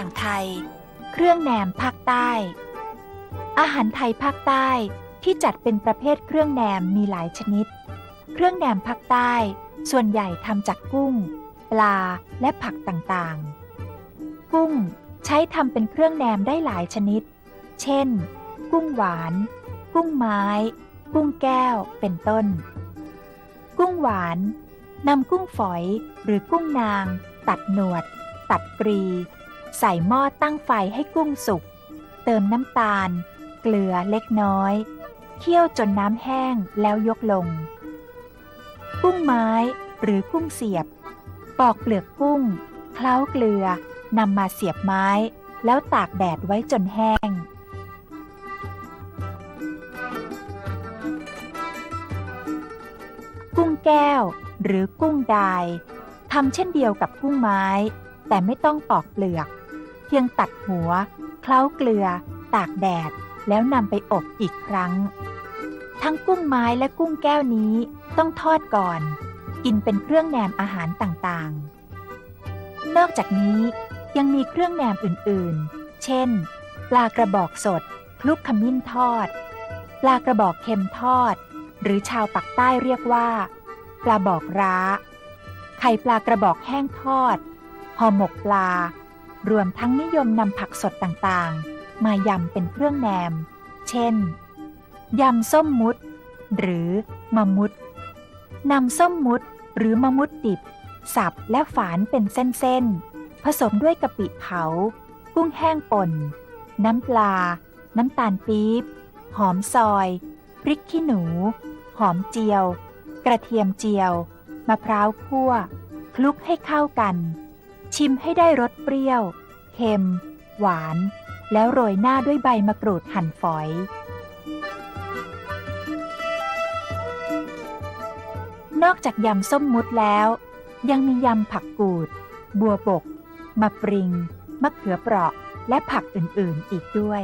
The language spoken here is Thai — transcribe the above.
างไทย เครื่องแหนมภาคใต้ อาหารไทยภาคใต้ที่จัดเป็นประเภทเครื่องแหนมมีหลายชนิด เครื่องแหนมภาคใต้ ส่วนใหญ่ทำจากกุ้ง ปลาและผักต่างๆ กุ้งใช้ทำเป็นเครื่องแหนมได้หลายชนิด เช่น กุ้งหวาน กุ้งไม้ กุ้งแก้ว เป็นต้น กุ้งหวานนำกุ้งฝอยหรือกุ้งนาง ตัดหนวด ตัดกรี ใส่หม้อตั้งไฟให้กุ้งสุก เติมน้ำตาล เกลือเล็กน้อย เคี่ยวจนน้ำแห้งแล้วยกลง กุ้งไม้หรือกุ้งเสียบ ปอกเปลือกกุ้ง เคล้าเกลือนำมาเสียบไม้ แล้วตากแดดไว้จนแห้ง กุ้งแก้วหรือกุ้งดายทำเช่นเดียวกับกุ้งไม้ แต่ไม่ต้องปอกเปลือก เพียงตัดหัว เคล้าเกลือ ตากแดด แล้วนำไปอบอีกครั้ง ทั้งกุ้งไม้และกุ้งแก้วนี้ต้องทอดก่อน กินเป็นเครื่องแหนมอาหารต่างๆ นอกจากนี้ยังมีเครื่องแหนมอื่นๆ เช่น ปลากระบอกสดคลุกขมิ้นทอด ปลากระบอกเค็มทอด หรือชาวปักใต้เรียกว่า ปลาบอกร้า ไข่ปลากระบอกแห้งทอดห่อหมกปลา รวมทั้งนิยมนำผักสดต่างๆ มายำเป็นเครื่องแหนม เช่น ยำส้มมุด หรือมะมุดนำส้มมุดหรือมะมุดดิบ สับและฝานเป็นเส้นๆ ผสมด้วยกะปิเผา กุ้งแห้งป่น น้ำปลา น้ำตาลปี๊บ หอมซอย พริกขี้หนู หอมเจียว กระเทียมเจียว มะพร้าวคั่ว คลุกให้เข้ากัน ชิมให้ได้รสเปรี้ยว เค็ม หวาน แล้วโรยหน้าด้วยใบมะกรูดหั่นฝอย นอกจากยำส้มมุดแล้ว ยังมียำผักกูด บัวบก มะปริง มะเขือเปราะ และผักอื่น ๆ อีกด้วย